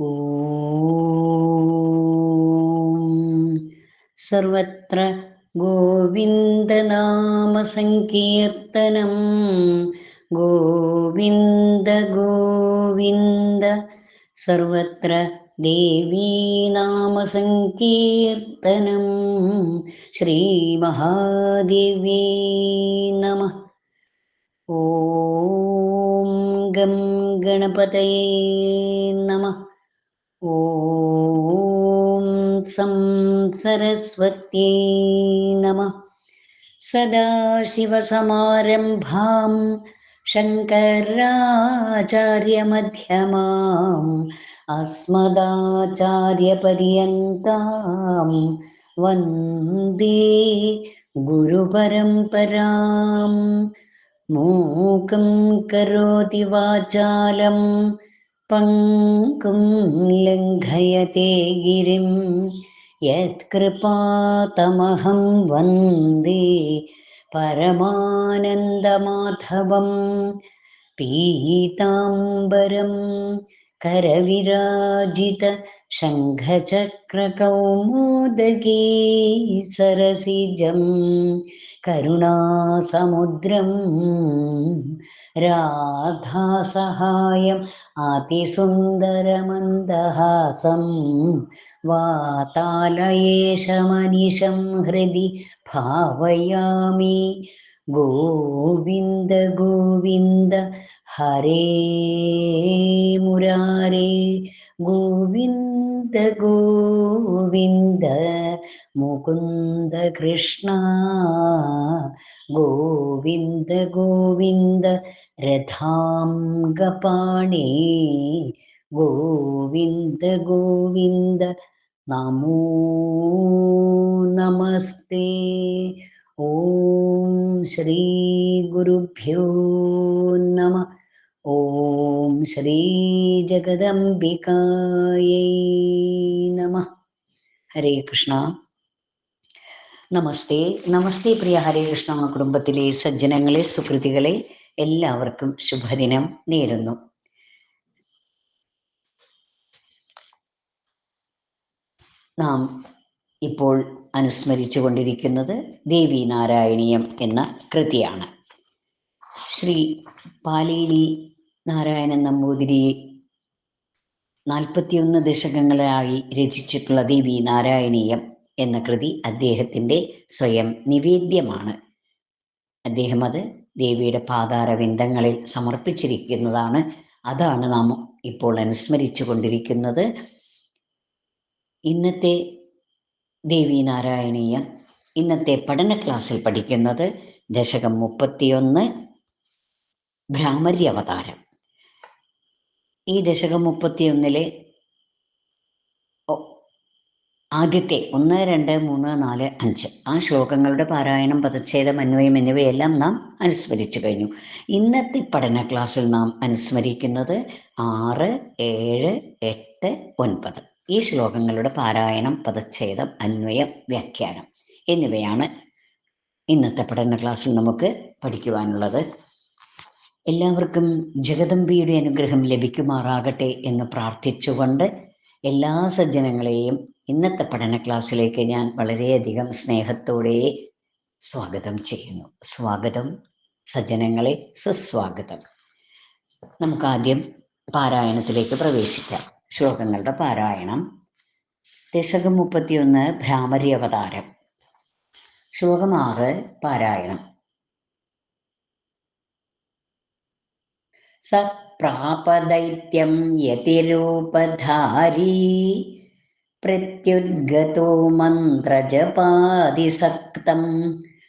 ॐ सर्वत्र गोविन्दनामसङ्कीर्तनं। गोविन्द गोविन्द सर्वत्र देवीनामसङ्कीर्तनं। श्रीमहादेवी नमः। ॐ गं गणपतये ॐ सं सरस्वत्यै नमः। सदाशिवसमारम्भां शङ्कराचार्यमध्यमाम् अस्मदाचार्यपर्यन्तां वन्दे गुरुपरम्पराम्। मूकं करोति वाचालम् पङ्कुं लङ्घयते गिरिं यत्कृपातमहं वन्दे परमानन्दमाधवं पीताम्बरं करविराजितशङ्खचक्रकौ मोदके सरसिजं करुणासमुद्रं राधासहायम् അതിസുന്ദരമന്ദഹാസം വാതാലയേശമനിശം ഹൃദി ഭാവയാമി. ഗോവിന്ദ ഗോവിന്ദ ഹരേ മുരാരേ. ഗോവിന്ദ ഗോവിന്ദ മുകുന്ദ കൃഷ്ണ. ഗോവിന്ദ ഗോവിന്ദ രഥാംഗപാണി. ഗോവിന്ദ ഗോവിന്ദ നമോ നമസ്തേ. ഓം ശ്രീ ഗുരുഭ്യോ നമ. ഓം ശ്രീ ജഗദംബികായൈ നമ. ഹരേ കൃഷ്ണ. നമസ്തേ. നമസ്തേ പ്രിയ ഹരേ കൃഷ്ണ. കുടുംബത്തിലെ സജ്ജനങ്ങളെ സുഹൃതികളെ എല്ലാവർക്കും ശുഭദിനം നേരുന്നു. നാം ഇപ്പോൾ അനുസ്മരിച്ചു കൊണ്ടിരിക്കുന്നത് ദേവി നാരായണീയം എന്ന കൃതിയാണ്. ശ്രീ പാലേലി നാരായണൻ നമ്പൂതിരിയെ നാൽപ്പത്തിയൊന്ന് ദശകങ്ങളായി രചിച്ചിട്ടുള്ള ദേവി നാരായണീയം എന്ന കൃതി അദ്ദേഹത്തിന്റെ സ്വയം നിവേദ്യമാണ്. അദ്ദേഹം അത് ദേവിയുടെ പാതാരവിന്ദങ്ങളിൽ സമർപ്പിച്ചിരിക്കുന്നതാണ്. അതാണ് നാം ഇപ്പോൾ അനുസ്മരിച്ചു കൊണ്ടിരിക്കുന്നത് ഇന്നത്തെ ദേവി നാരായണീയ ഇന്നത്തെ പഠന ക്ലാസ്സിൽ പഠിക്കുന്നത് ദശകം മുപ്പത്തിയൊന്ന് ഭ്രാമര്യവതാരം ഈ ദശകം മുപ്പത്തിയൊന്നിലെ ആദ്യത്തെ ഒന്ന് രണ്ട് മൂന്ന് നാല് അഞ്ച്. ആ ശ്ലോകങ്ങളുടെ പാരായണം പദച്ഛേദം അന്വയം എന്നിവയെല്ലാം നാം അനുസ്മരിച്ചു കഴിഞ്ഞു. ഇന്നത്തെ പഠന ക്ലാസ്സിൽ നാം അനുസ്മരിക്കുന്നത് ആറ് ഏഴ് എട്ട് ഒൻപത്. ഈ ശ്ലോകങ്ങളുടെ പാരായണം പദച്ഛേദം അന്വയം വ്യാഖ്യാനം എന്നിവയാണ് ഇന്നത്തെ പഠന ക്ലാസ്സിൽ നമുക്ക് പഠിക്കുവാനുള്ളത്. എല്ലാവർക്കും ജഗദമ്പിയുടെ അനുഗ്രഹം ലഭിക്കുമാറാകട്ടെ എന്ന് പ്രാർത്ഥിച്ചുകൊണ്ട് എല്ലാ സജ്ജനങ്ങളെയും ഇന്നത്തെ പഠന ക്ലാസ്സിലേക്ക് ഞാൻ വളരെയധികം സ്നേഹത്തോടെ സ്വാഗതം ചെയ്യുന്നു. സ്വാഗതം സജ്ജനങ്ങളെ സുസ്വാഗതം. നമുക്ക് ആദ്യം പാരായണത്തിലേക്ക് പ്രവേശിക്കാം. ശ്ലോകങ്ങളുടെ പാരായണം. ദശകം മുപ്പത്തിയൊന്ന് ഭ്രാമരി അവതാരം ശ്ലോകം ആറ് പാരായണം. സ പ്രാപദൈത്യം യതിരൂപധാരീ പ്രത്യുദ്ഗതോ മന്ത്രജപാതിസക്തം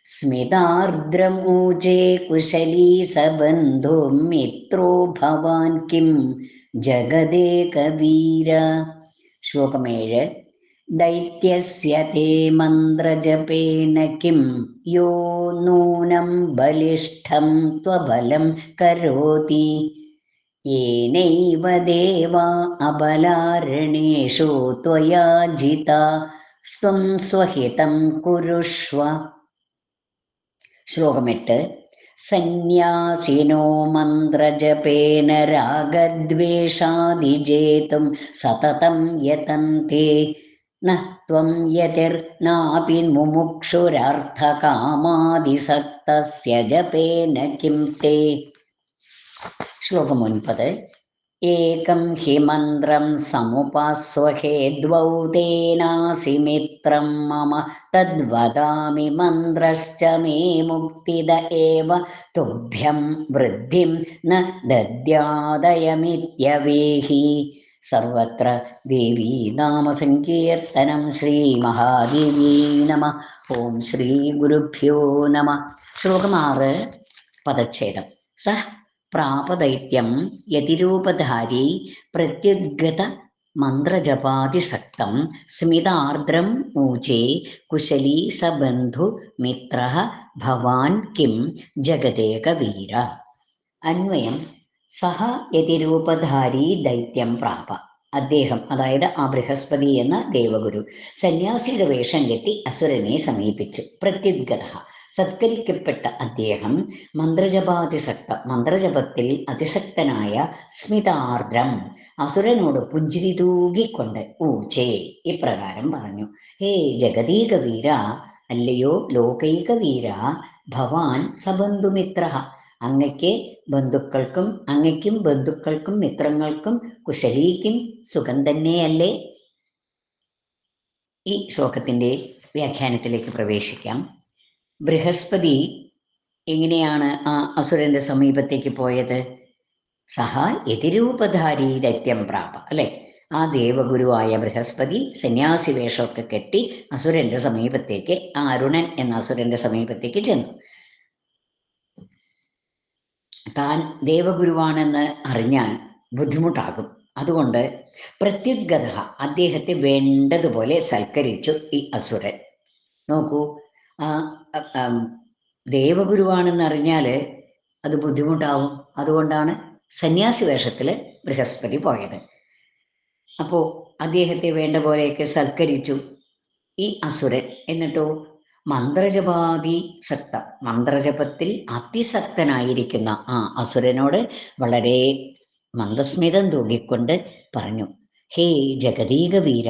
कुशली കുശലീ സബന്ധോ മിത്രോ ഭവാൻ കിം ജഗദേകവീര ശ്ലോകമേഴ് दैत्यस्य ते മന്ത്രജപേന കിം യോ നൂനം ബലിഷ്ഠം ത്വബലം കരോതി येनैव देवा अबलारणेषु त्वया जिता സ്വം സ്വഹിതം കുരുഷ്വ ശ്ലോകമെട്ട് സന്യാസിനോ മന്ത്രജപേന രാഗദ്വേഷാദിജേതും സതതം യതന്തി ന ത്വം യതിർനാപി മുമുക്ഷുരർത്ഥകാമാദിസക്തസ്യ ജപേന കിം തേ ശ്ലോകം ഒൻപത്. ഏകം ഹി മന്ത്രം സമുപാസ്വഹേ ദ്വൗ തേനാസി മിത്രം മമ തദ്വദാമി മന്ത്രശ്ച മേ മുക്തിദ ഏവ തുഭ്യം വൃദ്ധിം ന ദദ്യാദയമിത്യവേഹി. സർവത്ര ദേവീ നാമസങ്കീർത്തനം ശ്രീമഹാദേവീ നമ. ഓം ശ്രീ ഗുരുഭ്യോ നമ. ശ്ലോകമാറ് പദച്ഛേദം. സ പ്രാപദൈത്യം യതിരൂപധാരി പ്രത്യുദ്ഗത മന്ത്രജപാതിസക്തം സ്മിതാർദ്രം ഊചേ കുശലീ സ ബന്ധു മിത്ര ഭവാൻ കിം ജഗദേകവീര. അന്വയം. സഹ യതിരൂപധാരി ദൈത്യം പ്രാപ. അദ്ദേഹം അതായത് ആ ബൃഹസ്പതി എന്ന ദേവഗുരു സന്യാസിയുടെ വേഷം കെട്ടി അസുരനെ സമീപിച്ചു. പ്രത്യുദ്ഗത. സത്കരിക്കപ്പെട്ട അദ്ദേഹം മന്ത്രജപാതിസക്ത മന്ത്രജപത്തിൽ അതിസക്തനായ സ്മിതാർദ്രം അസുരനോട് പുഞ്ചിരി തൂകിക്കൊണ്ട് ഊച്ചേ ഇപ്രകാരം പറഞ്ഞു. ഹേ ജഗതീക വീര അല്ലയോ ലോകൈക വീര ഭവാൻ സബന്ധുമിത്ര അങ്ങയ്ക്ക് ബന്ധുക്കൾക്കും അങ്ങയ്ക്കും ബന്ധുക്കൾക്കും മിത്രങ്ങൾക്കും കുശലീക്കും സുഖം തന്നെയല്ലേ? ഈ ശ്ലോകത്തിന്റെ വ്യാഖ്യാനത്തിലേക്ക് പ്രവേശിക്കാം. ബൃഹസ്പതി എങ്ങനെയാണ് ആ അസുരന്റെ സമീപത്തേക്ക് പോയത്? സഹ എതിരൂപധാരി ദൈത്യം പ്രാപ അല്ലെ? ആ ദേവഗുരുവായ ബൃഹസ്പതി സന്യാസി വേഷമൊക്കെ കെട്ടി അസുരന്റെ സമീപത്തേക്ക് ആ അരുണൻ എന്ന അസുരന്റെ സമീപത്തേക്ക് ചെന്നു. താൻ ദേവഗുരുവാണെന്ന് അറിഞ്ഞാൽ ബുദ്ധിമുട്ടാകും. അതുകൊണ്ട് പ്രത്യുദ്ഗത അദ്ദേഹത്തെ വേണ്ടതുപോലെ സൽക്കരിച്ചു ഈ അസുരൻ. നോക്കൂ ആ ദേവഗുരുവാണെന്ന് അറിഞ്ഞാൽ അത് ബുദ്ധിമുട്ടാവും. അതുകൊണ്ടാണ് സന്യാസി വേഷത്തിൽ ബൃഹസ്പതി പോയത്. അപ്പോൾ അദ്ദേഹത്തെ വേണ്ട പോലെയൊക്കെ സൽക്കരിച്ചു. ഈ അസുരൻ എന്നിട്ടോ മന്ത്രജപാതി സക്ത മന്ത്രജപത്തിൽ അതിസക്തനായിരിക്കുന്ന ആ അസുരനോട് വളരെ മന്ദസ്മിതം തൂകിക്കൊണ്ട് പറഞ്ഞു ഹേ ജഗതീക വീര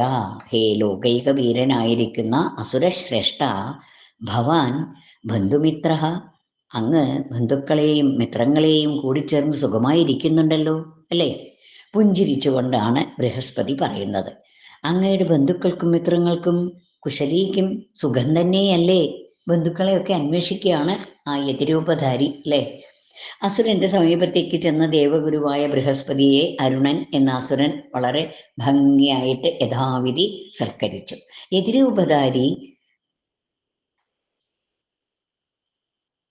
ഹേ ലോകൈക വീരനായിരിക്കുന്ന അസുരശ്രേഷ്ഠ ഭവാൻ ബന്ധുമിത്ര അങ്ങ് ബന്ധുക്കളെയും മിത്രങ്ങളെയും കൂടിച്ചേർന്ന് സുഖമായിരിക്കുന്നുണ്ടല്ലോ അല്ലേ? പുഞ്ചിരിച്ചുകൊണ്ടാണ് ബൃഹസ്പതി പറയുന്നത്. അങ്ങയുടെ ബന്ധുക്കൾക്കും മിത്രങ്ങൾക്കും കുശലീക്കും സുഖം തന്നെയല്ലേ? ബന്ധുക്കളെയൊക്കെ അന്വേഷിക്കുകയാണ് ആ യതിരൂപധാരി അല്ലേ? അസുരന്റെ സമീപത്തേക്ക് ചെന്ന ദേവഗുരുവായ ബൃഹസ്പതിയെ അരുണൻ എന്ന അസുരൻ വളരെ ഭംഗിയായിട്ട് യഥാവിധി സൽക്കരിച്ചു. എതിരൂപധാരി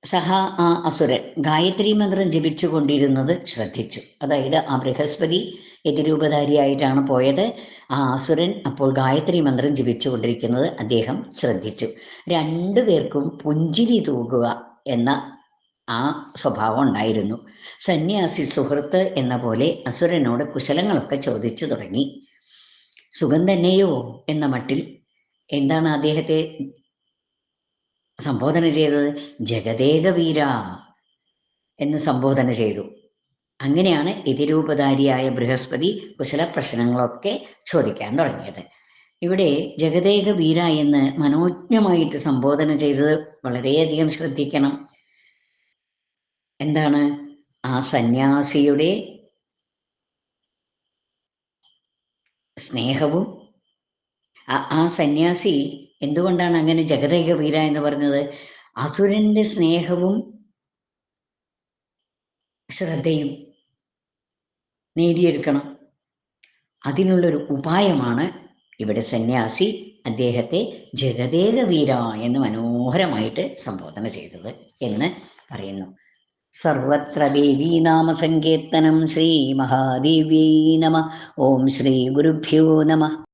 സഹ ആ അസുരൻ ഗായത്രി മന്ത്രം ജപിച്ചു കൊണ്ടിരുന്നത് ശ്രദ്ധിച്ചു. അതായത് ആ ബൃഹസ്പതി എതിരൂപധാരിയായിട്ടാണ് പോയത്. ആ അസുരൻ അപ്പോൾ ഗായത്രി മന്ത്രം ജപിച്ചു കൊണ്ടിരിക്കുന്നത് അദ്ദേഹം ശ്രദ്ധിച്ചു. രണ്ടുപേർക്കും പുഞ്ചിരി തൂകുക എന്ന ആ സ്വഭാവം ഉണ്ടായിരുന്നു. സന്യാസി സുഹൃത്ത് എന്ന പോലെ അസുരനോട് കുശലങ്ങളൊക്കെ ചോദിച്ചു തുടങ്ങി. സുഖം തന്നെയോ? എന്ന മട്ടിൽ എന്താണ് അദ്ദേഹത്തെ സംബോധന ചെയ്തത് ജഗദേക വീര എന്ന് സംബോധന ചെയ്തു. അങ്ങനെയാണ് ഇതിരൂപധാരിയായ ബൃഹസ്പതി കുശല പ്രശ്നങ്ങളൊക്കെ ചോദിക്കാൻ തുടങ്ങിയത്. ഇവിടെ ജഗദേക വീര എന്ന് മനോജ്ഞമായിട്ട് സംബോധന ചെയ്തത് വളരെയധികം ശ്രദ്ധിക്കണം. എന്താണ്? ആ സന്യാസിയുടെ സ്നേഹവും ആ സന്യാസി എന്തുകൊണ്ടാണ് അങ്ങനെ ജഗദേക വീര എന്ന് പറഞ്ഞത്? അസുരന്റെ സ്നേഹവും ശ്രദ്ധയും നേടിയെടുക്കണം. അതിനുള്ളൊരു ഉപായമാണ് ഇവിടെ സന്യാസി അദ്ദേഹത്തെ ജഗദേക വീര എന്ന് മനോഹരമായിട്ട് സംബോധന ചെയ്തത് എന്ന് പറയുന്നു. സർവത്ര ദേവീ നാമ സങ്കീർത്തനം ശ്രീ മഹാദേവീ നമ. ഓം ശ്രീ ഗുരുഭ്യോ നമ.